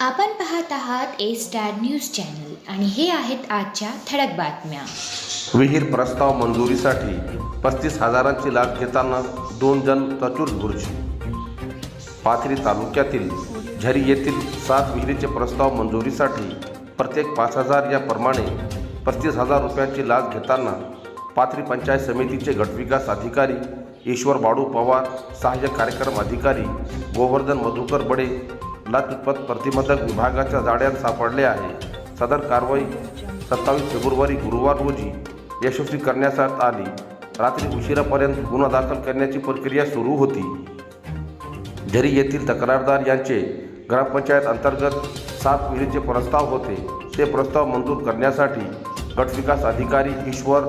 आपण पाहत आहात ए स्टार न्यूज चॅनल आणि हे आहेत आजच्या ठळक बातम्या. विहीर प्रस्ताव मंजुरीसाठी पस्तीस हजारांची लाभ घेताना दोन जण चतुर पाथरी तालुक्यातील झरी येथील सात विहिरीचे प्रस्ताव मंजुरीसाठी प्रत्येक पाच हजार याप्रमाणे पस्तीस हजार रुपयांची लाच घेताना पाथरी पंचायत समितीचे गटविकास अधिकारी ईश्वर बाडू पवार सहाय्यक कार्यक्रम अधिकारी गोवर्धन मधुकर बडे लाचलुचपत प्रतिबंधक विभागाच्या जाड्यात सापडले आहे. सदर कारवाई सत्तावीस फेब्रुवारी गुरुवार रोजी यशस्वी करण्यात आली. रात्री उशिरापर्यंत गुन्हा दाखल करण्याची प्रक्रिया सुरू होती. झरी येथील तक्रारदार यांचे ग्रामपंचायत अंतर्गत सात विहिरीचे प्रस्ताव होते. ते प्रस्ताव मंजूर करण्यासाठी गटविकास अधिकारी ईश्वर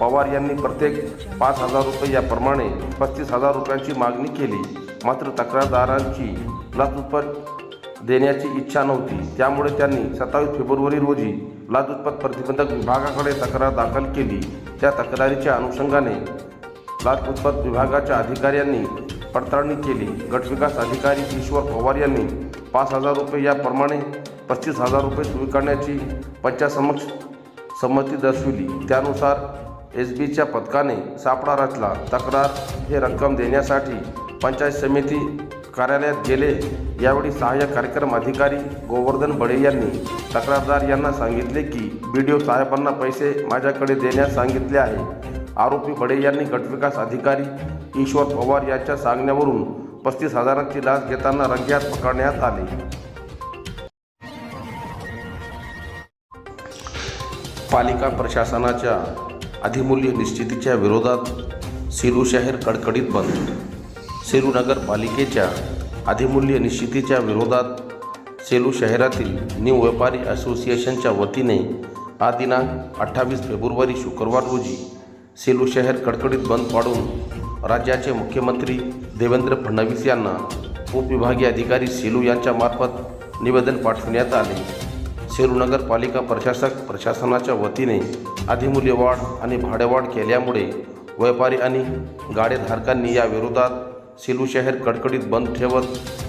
पवार यांनी प्रत्येक पाच हजार रुपये याप्रमाणे पस्तीस हजार रुपयांची मागणी केली. मात्र तक्रारदारांची लाचलुचपत देण्याची इच्छा नव्हती. त्यामुळे त्यांनी सत्तावीस फेब्रुवारी रोजी लाचलुचपत प्रतिबंधक विभागाकडे तक्रार दाखल केली. त्या तक्रारीच्या अनुषंगाने लाचलुचपत विभागाच्या अधिकाऱ्यांनी पडताळणी केली. गटविकास अधिकारी ईश्वर पवार यांनी पाच हजार रुपये याप्रमाणे पस्तीस हजार रुपये स्वीकारण्याची पंचासमक्ष संमती दर्शविली. त्यानुसार एस बीच्या पथकाने सापळा रचला. तक्रार हे रक्कम देण्यासाठी पंचायत समिती कार्यालयात गेले. यावेळी सहाय्यक कार्यक्रम अधिकारी गोवर्धन बडे यांनी तक्रारदार यांना सांगितले की बी डी ओ साहेबांना पैसे माझ्याकडे देण्यास सांगितले आहे. आरोपी बडे यांनी गटविकास अधिकारी ईश्वर पवार यांच्या सांगण्यावरून पस्तीस हजारांची लाच घेताना रंग्यात पकडण्यात आले. पालिका प्रशासनाच्या अधिमूल्य निश्चितीच्या विरोधात सिलू शहर कडकडीत बंद सेलू नगरपालिकेच्या अधिमूल्य निश्चितीच्या विरोधात सेलू शहरातील न्यू व्यापारी असोसिएशनच्या वतीने हा दिनांक अठ्ठावीस फेब्रुवारी शुक्रवार रोजी सेलू शहर कडकडीत बंद पाडून राज्याचे मुख्यमंत्री देवेंद्र फडणवीस यांना उपविभागीय अधिकारी सेलू यांच्यामार्फत निवेदन पाठविण्यात आले. सेलू नगरपालिका प्रशासक प्रशासनाच्या वतीने अधिमूल्य वाढ आणि भाडेवाढ केल्यामुळे व्यापारी आणि गाडेधारकांनी या विरोधात सेलू शहर कडकडीत बंद ठेवत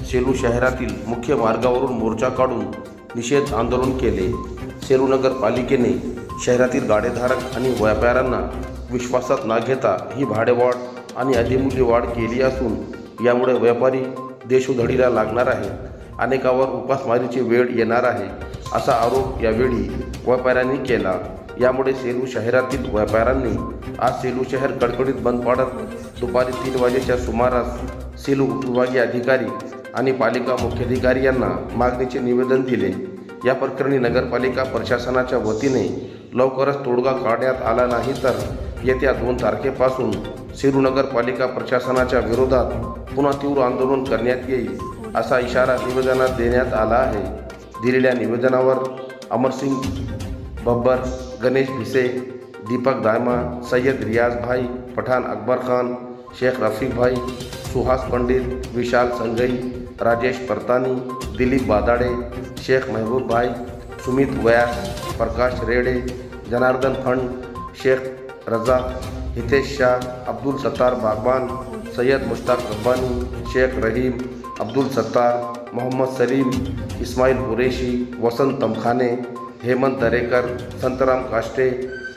सेलू शहरातील मुख्य मार्गावरून मोर्चा काढून निषेध आंदोलन केले. सेलू नगरपालिकेने शहरातील गाडेधारक आणि व्यापाऱ्यांना विश्वासात न घेता ही भाडेवाढ आणि अधिमूल्य वाढ केली असून यामुळे व्यापारी देशोधडीला लागणार आहे अनेकावर उपासमारीची वेळ येणार आहे असा आरोप यावेळी व्यापाऱ्यांनी केला. यामुळे सेलू शहरातील व्यापाऱ्यांनी आज सेलू शहर कडकडीत बंद पाडत दुपारी तीन वाजेच्या सुमारास सेलू उपविभागीय अधिकारी आणि पालिका मुख्याधिकारी यांना मागणीचे निवेदन दिले. या प्रकरणी नगरपालिका प्रशासनाच्या वतीने लवकरच तोडगा काढण्यात आला नाही तर येत्या दोन तारखेपासून सेलू नगरपालिका प्रशासनाच्या विरोधात पुन्हा तीव्र आंदोलन करण्यात येईल असा इशारा निवेदनात देण्यात आला आहे. दिलेल्या निवेदनावर अमरसिंग बब्बर गणेश भिसे दीपक दायमा सय्यद रियाज भाई पठाण अकबर खान शेख रफीक भाई, सुहास पंडित, विशाल संगई राजेश परतानी, दिलीप बादाडे, शेख महबूब भाई, सुमित व्यास, प्रकाश रेडे, जनार्दन फंड शेख रजा, हितेश शाह, अब्दुल सत्तार बागबान, सैयद मुश्ताक रब्बानी, शेख रहीम, अब्दुल सत्तार, मोहम्मद सलीम इस्माईल कुरेशी, वसंत तमखाने, हेमंत दरेकर, संतराम काष्टे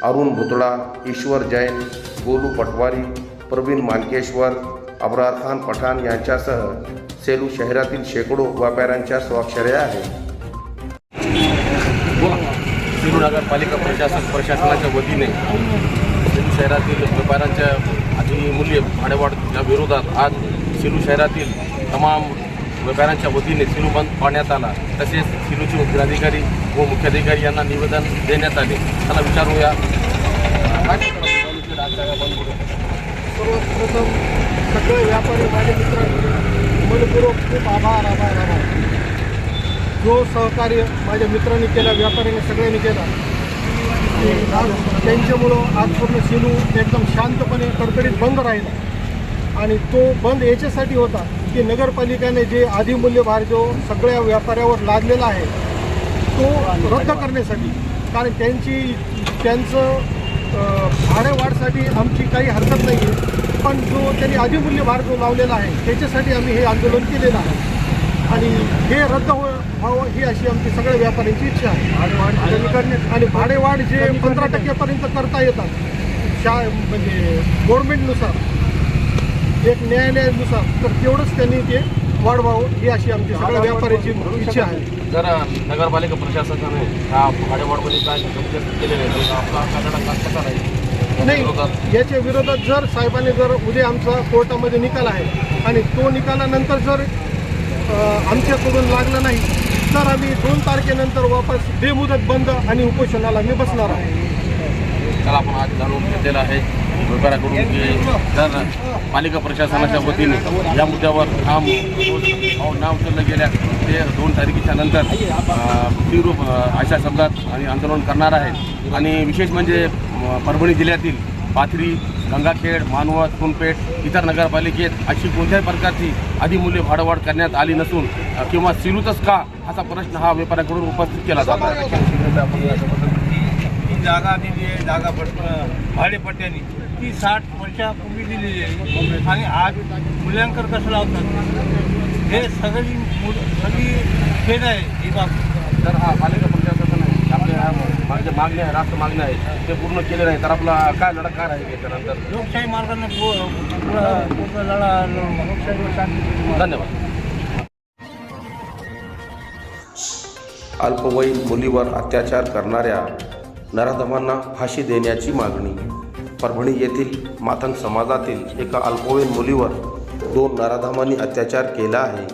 अरुण भुतळा ईश्वर जैन, गोलू पटवारी प्रवीण मानकेश्वर अब्रार खान पठाण यांच्यासह सेलू शहरातील शेकडो व्यापाऱ्यांच्या स्वाक्षऱ्या आहेत. सेलू नगरपालिका प्रशासन प्रशासनाच्या वतीने सेलू शहरातील व्यापाऱ्यांच्या मूल्य भाडेवाढच्या विरोधात आज सेलू शहरातील तमाम व्यापाऱ्यांच्या वतीने सिरू बंद पाडण्यात आला. तसेच सिरूचे मुख्याधिकारी व मुख्याधिकारी यांना निवेदन देण्यात आले. त्यांना विचारूया. सर्वप्रथम सगळे व्यापारी माझे मित्र मनपूर्वक खूप आभार आभार आभार. जो सहकार्य माझ्या मित्रांनी केला व्यापाऱ्यांनी सगळ्यांनी केला त्यांच्यामुळं आज पूर्ण सिलू एकदम शांतपणे कडकडीत बंद राहिला. आणि तो बंद याच्यासाठी होता की नगरपालिकेने जे आधिमूल्य भार जो सगळ्या व्यापाऱ्यावर लादलेला आहे तो रद्द करण्यासाठी. कारण त्यांची त्यांचं भाडेवाढसाठी आमची काही हरकत नाही आहे पण जो त्यांनी अधिमूल्य भार जो लावलेला आहे त्याच्यासाठी आम्ही हे आंदोलन केलेलं आहे. आणि हे रद्द हो व्हावं ही अशी आमची सगळ्या व्यापाऱ्यांची इच्छा आहे. आणि भाडेवाढ जे पंधरा टक्क्यापर्यंत करता येतात शा म्हणजे गव्हर्नमेंटनुसार एक न्यायालयानुसार तर तेवढंच त्यांनी ते वाढवावं ही अशी आमची सगळ्या व्यापाऱ्याची इच्छा आहे. जर नगरपालिका प्रशासनाने ह्या भाडेवाढमध्ये काय कमी जास्त केले नाही तर आपला कायदा कसा राहील नाही? विरोधात याच्या विरोधात जर साहेबांनी जर उद्या आमचा कोर्टामध्ये निकाल आहे आणि तो निकालानंतर जर आमच्याकडून लागला नाही तर आम्ही दोन तारखेनंतर वापस बेमुदत बंद आणि उपोषणाला मी बसणार आहे. त्याला आपण आज जाणून घेतलेलं आहे. व्यापाऱ्याकडून की जर पालिका प्रशासनाच्या वतीने या मुद्द्यावर काम नाव उचललं गेल्या ते दोन तारखेच्या नंतर अं, तीव्र अशा शब्दात आणि आंदोलन करणार आहे आणि विशेष म्हणजे परभणी जिल्ह्यातील पाथरी गंगाखेड मानवत सोनपेठ इतर नगरपालिकेत अशी कोणत्याही प्रकारची अधिमूल्य भाडवाढ करण्यात आली नसून किंवा सिरूतच का असा प्रश्न हा व्यापाऱ्याकडून उपस्थित केला जात आहे. जागा दिली आहे जागा पट ती साठ वर्षापूर्वी दिलेली आहे. आणि आज मूल्यांकन कसं लावतात? हे सगळी मुल- सगळी खेळ आहे ही बाब. जर हा पालिका प्रशासनाने आपल्या माझ्या मागण्या आहे राष्ट्र मागण्या आहे ते पूर्ण केले नाही तर आपला काय लढा काय राहील याच्यानंतर? लोकशाही मार्गाने लढा शांती धन्यवाद. अल्पवयीन मुलीवर अत्याचार करणाऱ्या नराधमांना फाशी देण्याची मागणी. परभणी येथील मातंग समाजातील एका अल्पवयीन मुलीवर दोन नराधामांनी अत्याचार केला आहे.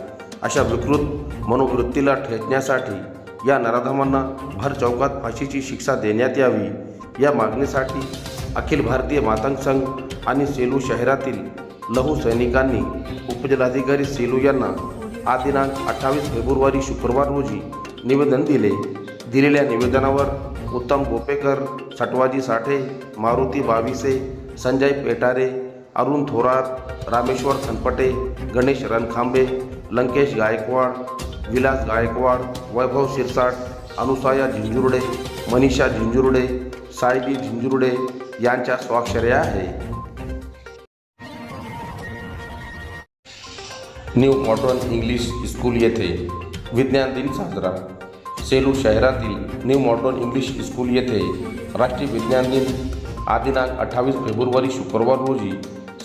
अशा विकृत मनोवृत्तीला ठेचण्यासाठी या नराधामांना भर चौकात फाशीची शिक्षा देण्यात यावी. या मागणीसाठी अखिल भारतीय मातंग संघ आणि सेलू शहरातील लहू सैनिकांनी उपजिल्हाधिकारी सेलू यांना आज दिनांक अठ्ठावीस फेब्रुवारी शुक्रवार रोजी निवेदन दिले. दिलेल्या निवेदनावर उत्तम गोपेकर सटवाजी साठे मारुती बाविसे संजय पेटारे अरुण थोरात रामेश्वर सनपटे गणेश रणखांबे लंकेश गायकवाड विलास गायकवाड वैभव शिरसाट अनुसाया झिंजुर्डे मनीषा झिंजुर्डे साईबी झिंजुर्डे यांच्या स्वाक्षऱ्या आहे न्यू मॉडर्न इंग्लिश स्कूल येथे विज्ञान दिन साजरा. सेलू शहरातील न्यू मॉडर्न इंग्लिश स्कूल येथे राष्ट्रीय विज्ञान दिन आज दिनांक अठ्ठावीस फेब्रुवारी शुक्रवार रोजी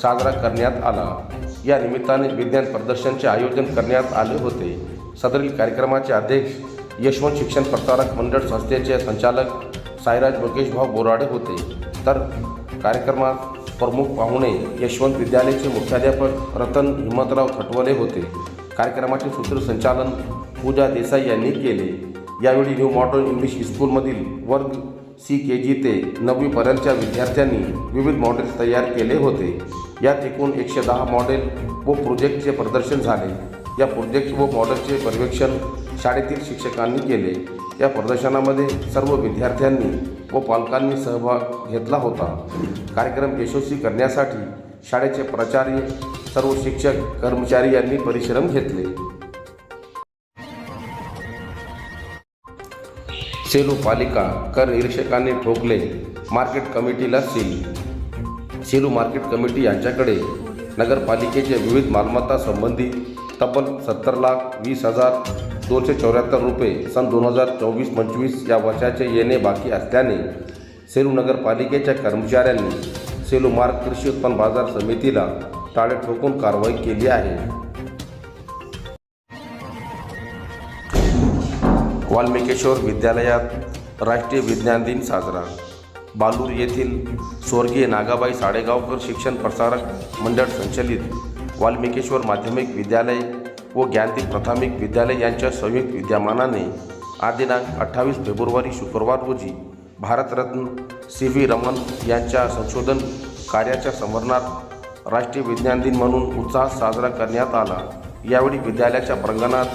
साजरा करण्यात आला. या निमित्ताने विज्ञान प्रदर्शनचे आयोजन करण्यात आले होते. सदरील कार्यक्रमाचे अध्यक्ष यशवंत शिक्षण प्रसारक मंडळ संस्थेचे संचालक साईराज भाऊ बोराडे होते. तर कार्यक्रमात प्रमुख पाहुणे यशवंत विद्यालयाचे मुख्याध्यापक रतन हिम्मतराव खटवले होते. कार्यक्रमाचे सूत्रसंचालन पूजा देसाई यांनी केले. यावेळी न्यू मॉडर्न इंग्लिश स्कूलमधील वर्ग सी के जी ते नववीपर्यंतच्या विद्यार्थ्यांनी विविध मॉडेल्स तयार केले होते. यात एकूण एकशे दहा मॉडेल व प्रोजेक्टचे प्रदर्शन झाले. या प्रोजेक्ट व मॉडेलचे पर्यवेक्षण शाळेतील शिक्षकांनी केले. या प्रदर्शनामध्ये सर्व विद्यार्थ्यांनी व पालकांनी सहभाग घेतला होता. कार्यक्रम यशस्वी करण्यासाठी शाळेचे प्राचार्य सर्व शिक्षक कर्मचारी यांनी परिश्रम घेतले. सेलू पालिका कर निरीक्षकांनी ठोकले मार्केट कमिटीला सील. सेलू मार्केट कमिटी यांच्याकडे नगरपालिकेच्या विविध मालमत्ता संबंधी तब्बल सत्तर लाख वीस हजार दोनशे चौऱ्याहत्तर रुपये सन दोन हजार चोवीस पंचवीस या वर्षाचे येणे बाकी असल्याने सेलू नगरपालिकेच्या कर्मचाऱ्यांनी सेलू मार्ग कृषी उत्पन्न बाजार समितीला टाळे ठोकून कारवाई केली आहे. वाल्मिकेश्वर विद्यालयात राष्ट्रीय विज्ञान दिन साजरा. बालूर येथील स्वर्गीय नागाबाई साडेगावकर शिक्षण प्रसारक मंडळ संचलित वाल्मिकेश्वर माध्यमिक विद्यालय व ज्ञानदीप प्राथमिक विद्यालय यांच्या संयुक्त विद्यमानाने आज दिनांक अठ्ठावीस फेब्रुवारी शुक्रवार रोजी भारतरत्न सी व्ही रमन यांच्या संशोधन कार्याच्या स्मरणार्थ राष्ट्रीय विज्ञान दिन म्हणून उत्साहात साजरा करण्यात आला. यावेळी विद्यालयाच्या प्रांगणात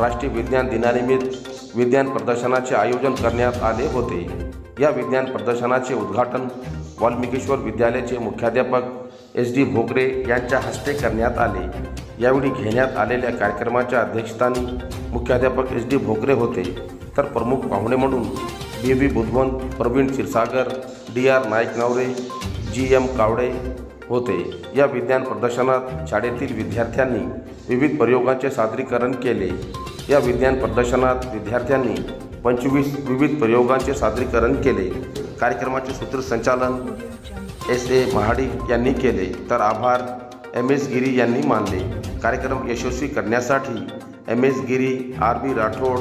राष्ट्रीय विज्ञान दिनानिमित्त विज्ञान प्रदर्शनाचे आयोजन करण्यात आले होते. या विज्ञान प्रदर्शनाचे उद्घाटन वाल्मिकेश्वर विद्यालयाचे मुख्याध्यापक एस डी भोगरे यांच्या हस्ते करण्यात आले. यावेळी घेण्यात आलेल्या कार्यक्रमाच्या अध्यक्षस्थानी मुख्याध्यापक एस डी भोगरे होते. तर प्रमुख पाहुणे म्हणून B V Budhwant Pravin Kshirsagar D R Naik Navare G M Kawade होते. या विज्ञान प्रदर्शनात शाळेतील विद्यार्थ्यांनी विविध प्रयोगांचे सादरीकरण केले. या विज्ञान प्रदर्शनात विद्यार्थ्यांनी पंचवीस विविध प्रयोगांचे सादरीकरण केले. कार्यक्रमाचे सूत्रसंचालन एस ए महाडिक यांनी केले. तर आभार एम एस गिरी यांनी मानले. कार्यक्रम यशस्वी करण्यासाठी M S Giri R B Rathod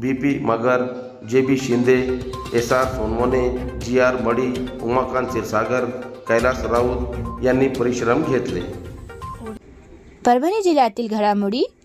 B P Magar J B Shinde S R Sonawane G R Madi Umakant Kshirsagar Kailas Raut यांनी परिश्रम घेतले. परभणी जिल्ह्यातील घडामोडी